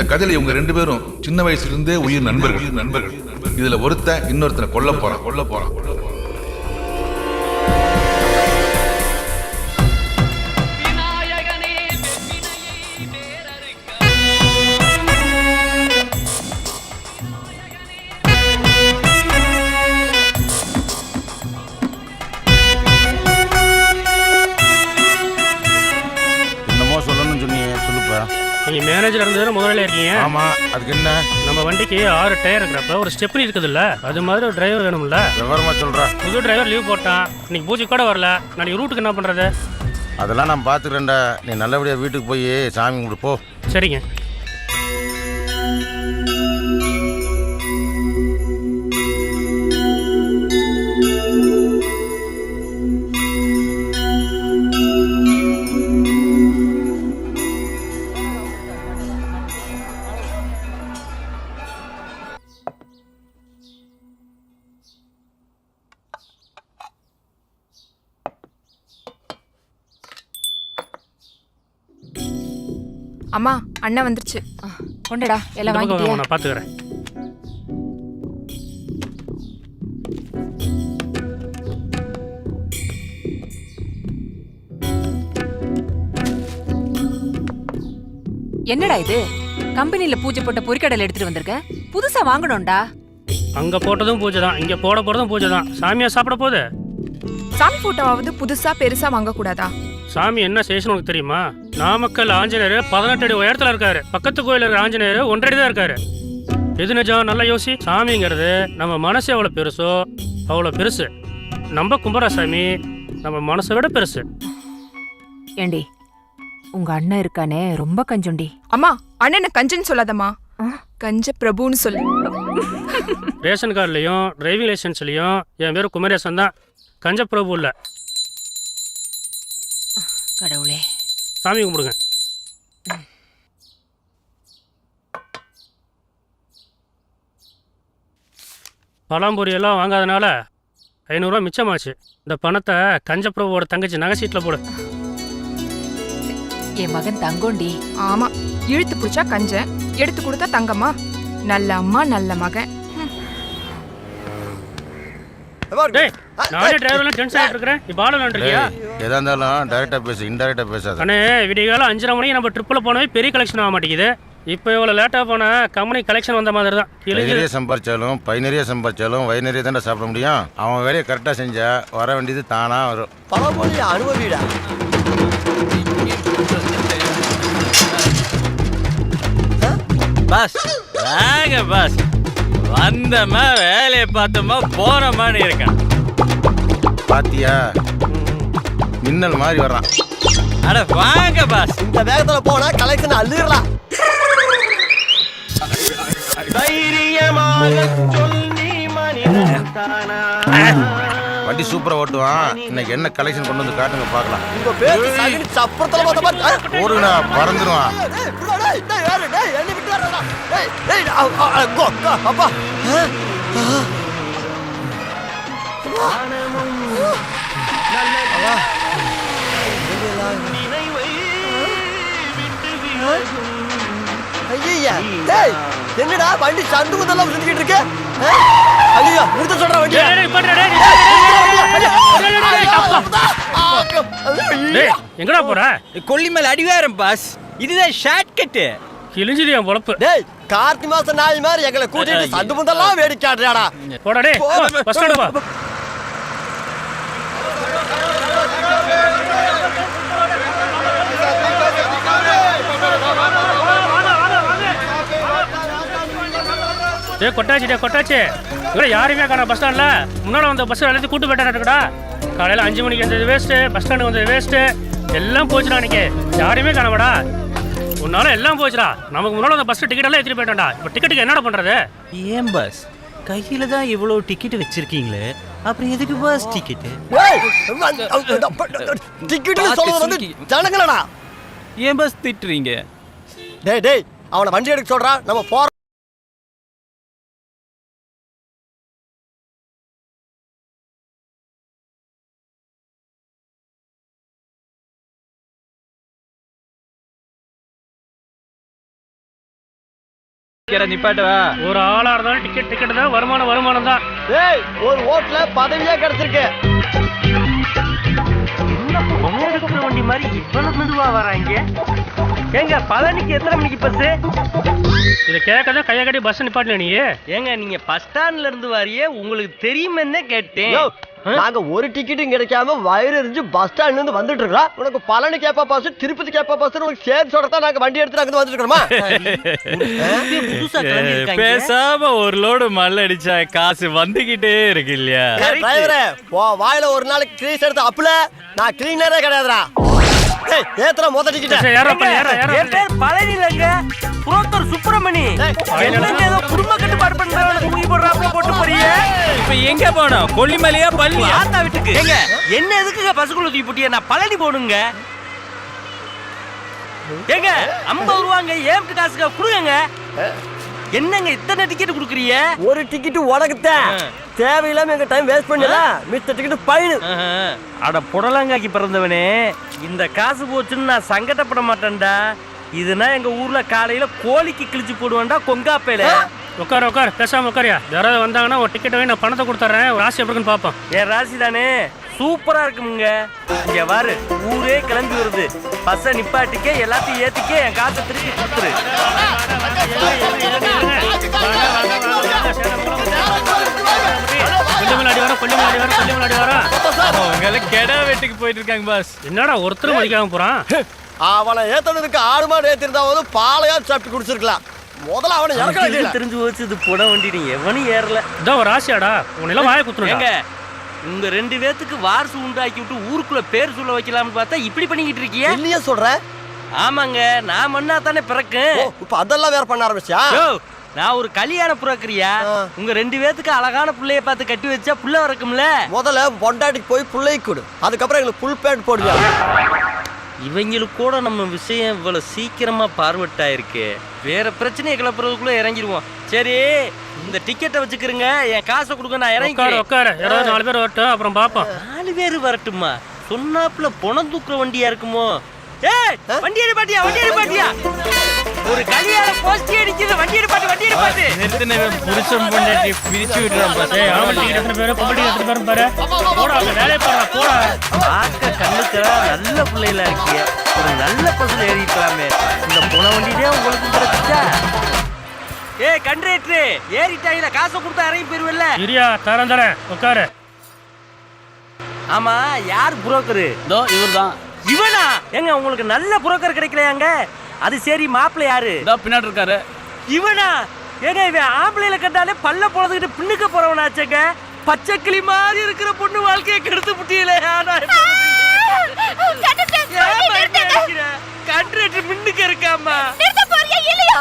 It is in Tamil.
இந்த கதையில இவங்க ரெண்டு பேரும் சின்ன வயசுல இருந்தே உயிர் நண்பர்கள். நண்பர்கள். இதுல ஒருத்தன் இன்னொருத்தனை கொல்ல போறான் கொல்ல போறான். கொல்ல போறான். நீங்க மேனேஜர் இருந்தது முதல்ல இருக்கீங்க. ஆமா அதுக்கு என்ன? நம்ம வண்டிக்கு ஆறு டயர் இருக்கிறப்ப ஒரு ஸ்டெப்னி இருக்குதுல்ல அது மாதிரி ஒரு டிரைவர் வேணும்ல. விவரமா சொல்றா. புது டிரைவர் லீவ் போட்டான் இன்னைக்கு பூஜை கூட வரல நாளைக்கு ரூட்டுக்கு என்ன பண்றது? அதெல்லாம் நான் பார்த்துக்கிறேன்டா நீ நல்லபடியா வீட்டுக்கு போய் சாமி கும்பிடு போ. சரிங்க. அம்மா அண்ணன் வந்துருச்சு. கொண்டடா எல்லாம் வாங்கிட்டியா? வாங்க, நான் பாத்துக்கிறேன். என்னடா இது? கம்பெனில பூஜை போட்ட பொரிக்கடலை எடுத்துட்டு வந்திருக்க? புதுசா வாங்கணும்டா. அங்க போட்டதும் பூஜை தான் இங்க போட போறதும் பூஜை தான். சாமியா சாப்பிட போகுது? சாமி போட்டோவாவது புதுசா பெருசா வாங்க கூடாதா சாமி என்ன சேஷன் உனக்கு தெரியுமா? நாமக்கல் ஆஞ்சநேயர் பதினெட்டு அடி உயரத்துல இருக்காரு. பக்கத்து கோயில இருக்கிற ஆஞ்சநேயர் ஒன்றரை தான் இருக்காரு. எது நிஜம்? நல்லா யோசி. சாமிங்கிறது நம்ம மனசு எவ்வளவு பெருசோ அவ்வளோ பெருசு. நம்ம கும்பராசாமி நம்ம மனசை விட பெருசு. ஏண்டி உங்க அண்ணன் இருக்கானே ரொம்ப கஞ்சோண்டி அம்மா அண்ணனை கஞ்சன் சொல்லாதம்மா. கஞ்ச பிரபுன்னு சொல்லு. ரேஷன் கார்டுலையும் டிரைவிங் லைசன்ஸ்லையும் என் பேர் குமரேசன் தான். கஞ்ச பிரபு இல்லை. கடவுளே. சாமி கும்பிடுங்க. பழம்பொரி எல்லாம் வாங்காதனால ஐநூறுரூவா மிச்சமாச்சு. இந்த பணத்தை கஞ்ச பிரபுவோட தங்கச்சி நகை சீட்டில் போடு. என் மகன் தங்கோண்டி. ஆமா இழுத்து பிடிச்சா கஞ்சன் எடுத்து கொடுத்தா தங்கம்மா. நல்ல அம்மா நல்ல மகன். நானே டிரைவர்லாம் டென்ஷன் ஆகிட்டு இருக்கிறேன் இப்போ ஆள் இருக்கியா டேய், எதா இருந்தாலும் டைரக்டா பேசு இன்டைரக்டா பேசாத. அண்ணே விடிய காலம் அஞ்சரை மணிக்கு நம்ம ட்ரிப்பில் போனவே பெரிய கலெக்ஷன் ஆக மாட்டேங்குது. இப்போ இவ்வளோ லேட்டாக போனால் கம்பெனி கலெக்ஷன் வந்த மாதிரி தான் நிறைய சம்பாரிச்சாலும் பை நிறைய சம்பாரிச்சாலும் வய நிறைய தானே சாப்பிட முடியும். அவன் வேலையை கரெக்டாக செஞ்சா வர வேண்டியது தானா வரும். பழமொழி அனுபவிடா பாஸ். வாங்க பாஸ். வந்தமா வேலையை பார்த்தோமா போறோமான்னு இருக்கேன். பாத்தியா? மின்னல் மாதிரி வர்றான். அட வாங்க பாஸ் இந்த வேகத்துல போனா கலெக்ஷன் அள்ளிடலாம். தைரியமாக சொல்லி மனிதன் தானா? வண்டி சூப்பரா ஓட்டுவான். இன்னைக்கு என்ன கலெக்ஷன் கொண்டு வந்து காட்டுங்க பார்க்கலாம். உங்க பேரு சகனி சப்பரத்துல பார்த்த மாதிரி டேய், டேய், யாரு, விட்டு கோ, கோ, அப்பா. என்னடா வண்டி சந்து முதல்ல சுத்திக்கிட்டு இருக்கு? ஆ? ஐயையோ, நிறுத்த சொல்றா வண்டியை. எங்கடா போற? கொல்லி மேல அடிவாரம் பாஸ் இதுதான் ஷார்ட் கட்டு கிழிஞ்சிரு என் பொழப்பு. டேய் கார்த்தி மாசம் நாய் மாதிரி எங்களை கூட்டிட்டு சந்து முதல்லாம் வேடிக்கை ஆடுறியாடா போடா டேய். பஸ் ஸ்டாண்டு டேய் கொட்டாச்சி டேய் கொட்டாச்சி. இவ்வளோ யாருமே காணா பஸ் ஸ்டாண்ட்ல முன்னாடி வந்த பஸ் எல்லாத்தையும் கூட்டு போயிட்டாடா காலையில் அஞ்சு மணிக்கு வந்தது வேஸ்ட்டு பஸ் ஸ்டாண்டு வந்தது வேஸ்ட்டு எல்லாம் போச்சுடா அன்னைக்கு. யாரையுமே காணாமடா. உன்னால எல்லாம் போச்சுடா. நமக்கு முன்னாடி வந்த பஸ் டிக்கெட் எல்லாம் எடுத்துட்டு போயிட்டோம்டா இப்போ டிக்கெட்டுக்கு என்னடா பண்றது? ஏன் பாஸ் கையில தான் இவ்வளவு டிக்கெட் வச்சிருக்கீங்களே. அப்புறம் எதுக்கு பாஸ் டிக்கெட் டிக்கெட் சொல்றது வந்து ஜனங்களடா. ஏன் பாஸ் திட்டுறீங்க? டேய் டேய் அவனை வண்டி எடுக்க சொல்றா. நம்ம போற நிப்பாட்டவா ஒரு ஆளா இருந்தாலும் டிக்கெட் டிக்கெட் தான். வருமானம் வருமானம் தான். ஏய் ஒரு ஓட்டுல பதவியே கிடைச்சிருக்கு. வண்டி மாதிரி இவ்வளவு மெதுவா வராங்க ஏங்க பழனிக்கு எத்தனை மணிக்கு பஸ் இதை கேட்கதான் கையை கட்டி பஸ் நிப்பாட்டல நீ? ஏங்க நீங்க பஸ் ஸ்டாண்ட்ல இருந்து வரையே உங்களுக்கு தெரியுமென்னு கேட்டேன். யோ, நாங்க ஒரு டிக்கெட்டும் கிடைக்காம வயிறு எரிஞ்சு பஸ் ஸ்டாண்ட்ல இருந்து வந்துட்டு இருக்கோம். உனக்கு பழனி கேப்பா பாஸ் திருப்பதி கேப்பா பாஸ் உனக்கு சேர்த்து சொல்லத்தான் நாங்க வண்டி எடுத்து அங்க வந்துட்டு இருக்கோமா பேசாம ஒரு லோடு மல்ல அடிச்சா காசு வந்துகிட்டே இருக்கு இல்லையா? டிரைவரே வாயில ஒரு நாளைக்கு கிரீஸ் எடுத்த அப்புல நான் கிளீனரே கிடையாதுடா. ஏத்துற மொத டிக்கெட் ஏறப்பா ஏற ஏற என் பேர் பழனி இல்லைங்க புரோக்கர் சுப்பிரமணி. என்னங்க ஏதோ குடும்ப கட்டுப்பாடு பண்றவன தூக்கி போடுறாப்புல போட்டு போறீங்க? இப்ப எங்க போனோம்? கொல்லிமலையா பள்ளியா ஆத்தா வீட்டுக்கு. ஏங்க என்ன எதுக்குங்க பசுக்குள்ள தூக்கி போட்டிய? நான் பழனி போடுங்க ஏங்க ஐம்பது ரூபாங்க ஏம்ட்டு காசுங்க கொடுங்க என்னங்க இத்தனை டிக்கெட் கொடுக்குறீங்க? ஒரு டிக்கெட் உனக்குத்தான். தேவையில்லாம எங்க டைம் வேஸ்ட் பண்ணல மித்த டிக்கெட் பயனு அட புடலங்காக்கி பிறந்தவனே இந்த காசு போச்சுன்னு நான் சங்கடப்பட மாட்டேன்டா. இதுனா எங்க ஊர்ல காலையில கோழிக்கு கிழிச்சு போடுவேன்டா கொங்காப்பையில உட்கார உட்கார. பேசாம உட்காரியா? யாராவது வந்தாங்கன்னா ஒரு டிக்கெட் வாங்கி நான் பணத்தை கொடுத்துட்றேன் ஒரு ராசி எப்படி இருக்குன்னு பார்ப்போம். என் ராசி தானே. சூப்பரா இருக்குமுங்க. இங்க பாரு ஊரே கிளம்பி வருது. பஸ்ஸை நிப்பாட்டிக்க எல்லாத்தையும் ஏத்திக்க என் காசை திருப்பி கொடுத்துரு. கொஞ்சம் முன்னாடி வரோம் கொஞ்சம் முன்னாடி வரோம் கொஞ்சம் முன்னாடி வரோம் அவங்க கெடா வெட்டுக்கு போயிட்டு இருக்காங்க பாஸ். என்னடா ஒருத்தரும் மதிக்காம போறான்? அவனை ஏத்தனதுக்கு ஆறு மாடு ஏத்திருந்தா வந்து பாலையா சாப்பிட்டு குடிச்சிருக்கலாம். முதல்ல அவனை இறக்கல தெரிஞ்சு போச்சு இது புட வண்டி நீ எவனும் ஏறல. இதான் ஒரு ராசியாடா. உன்னெல்லாம் வாய குத்துணுங்க ஏங்க உங்க ரெண்டு பேத்துக்கு வாரிசு உண்டாக்கி விட்டு ஊருக்குள்ள பேர் சொல்ல வைக்கலாம்னு பார்த்தா இப்படி பண்ணிக்கிட்டு இருக்கிய? இல்லையே சொல்ற. ஆமாங்க நான் மண்ணா தானே பிறக்கேன். ஓ, இப்ப அதெல்லாம் வேற பண்ண ஆரம்பிச்சியா? யோ நான் ஒரு கல்யாண புறக்கிறியா. உங்க ரெண்டு பேத்துக்கு அழகான புள்ளைய பார்த்து கட்டி வச்சா புள்ள வரக்கும்ல? முதல்ல பொண்டாட்டிக்கு போய் புள்ளை கொடு. அதுக்கப்புறம் எங்களுக்கு புல் பேண்ட் போடுவியா? இவங்களுக்கு கூட நம்ம விஷயம் இவ்வளவு சீக்கிரமா பார்வட்டாயிருக்கு வேற பிரச்சனையை கிளப்புறதுக்குள்ள இறங்கிடுவோம். சரி இந்த டிக்கெட்டை வச்சுக்கிறங்க என் காசை கொடுங்க நான் உட்கார இறங்கி உட்கார யாராவது நாலு பேர் வரட்டும் அப்புறம் பார்ப்போம். நாலு பேர் வரட்டுமா? சொன்னாப்புல பணம் தூக்குற வண்டியா இருக்குமோ? ஏய் வண்டி எடுப்பாட்டியா வண்டி எடுப்பாட்டியா ஒரு கல்யாண போஸ்டி அடிக்குது. வண்டி எடுப்பாட்டு வண்டி எடுப்பாட்டு. நிறுத்தின புருஷன் பொண்டாட்டி பிரிச்சு விடுறான் பாஸ் ஏய் ஆம்பளை எத்தனை பேர் பொம்பளை எத்தனை பேரும் பாரு. போடா அங்க வேலையை பாடுறா போடா. பார்க்க கண்ணுக்கு நல்ல பிள்ளைகளா இருக்கிய ஒரு நல்ல பஸ்ல ஏறிக்கலாமே இந்த புன வண்டியிலே உங்களுக்கு கிடைச்சிச்சா? ஏய் கண்ட்ரேட்ரு ஏறிட்டாங்களா காசை கொடுத்தா இறங்கி போயிருவல்ல. இரியா தரம் தரேன். உட்காரு. ஆமா யார் புரோக்கரு? இதோ இவர்தான். இவனா? ஏங்க உங்களுக்கு நல்ல புரோக்கர் கிடைக்கலையாங்க அது சரி மாப்பிள்ளை யாரு? இதோ பின்னாடி இருக்காரு. இவனா? ஏங்க இவன் ஆம்பளையில கண்டாலே பல்ல போறதுக்கிட்டு பின்னுக்க போறவனாச்சேங்க. பச்சை கிளி மாதிரி இருக்கிற பொண்ணு வாழ்க்கையை கெடுத்து புட்டியல கண்ட்ரேட்டர் மின்னுக்கு இருக்காமா இல்லையோ?